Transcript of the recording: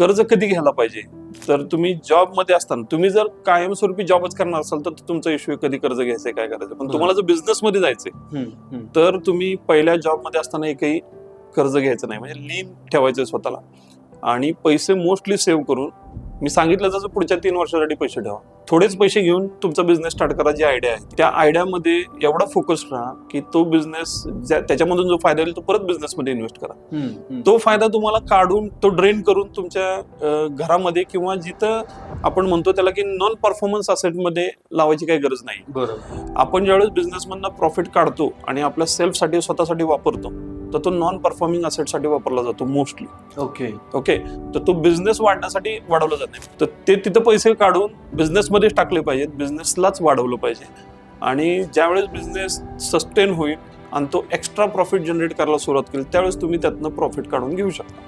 कर्ज कधी घ्यायला पाहिजे? तर तुम्ही जॉबमध्ये असताना तुम्ही जर कायमस्वरूपी जॉबच करणार असाल तर तुमचा इश्यू कधी कर्ज घ्यायचंय काय करायचं पण तुम्हाला जर बिझनेसमध्ये जायचंय हम्म, हम्म. तर तुम्ही पहिल्या जॉबमध्ये असताना एकही कर्ज घ्यायचं नाही. म्हणजे लीन ठेवायचं स्वतःला. आणि पैसे मोस्टली सेव्ह करून मी सांगितलं जसं पुढच्या तीन वर्षासाठी पैसे ठेवा. थोडेच पैसे घेऊन तुमचा बिझनेस स्टार्ट करा जी आयडिया आहे. त्या आयडियामध्ये एवढा फोकस राहा की तो बिझनेस त्याच्यामधून जो फायदा होईल तो परत बिझनेसमध्ये इन्व्हेस्ट करा. तो फायदा तुम्हाला काढून तो ड्रेन करून तुमच्या घरामध्ये किंवा जिथं आपण म्हणतो त्याला की नॉन परफॉर्मन्स असेटमध्ये लावायची काही गरज नाही. बरोबर. आपण ज्यावेळेस बिझनेसमधनं प्रॉफिट काढतो आणि आपल्या सेल्फसाठी स्वतःसाठी वापरतो तर तो नॉन परफॉर्मिंग असेटसाठी वापरला जातो मोस्टली ओके ओके तर तो बिझनेस वाढण्यासाठी वाढवला जात नाही. तर ते तिथं पैसे काढून बिझनेसमध्येच टाकले पाहिजेत. बिझनेसलाच वाढवलं पाहिजे. आणि ज्यावेळेस बिझनेस सस्टेन होईल आणि तो एक्स्ट्रा प्रॉफिट जनरेट करायला सुरुवात केली त्यावेळेस तुम्ही त्यातनं प्रॉफिट काढून घेऊ शकता.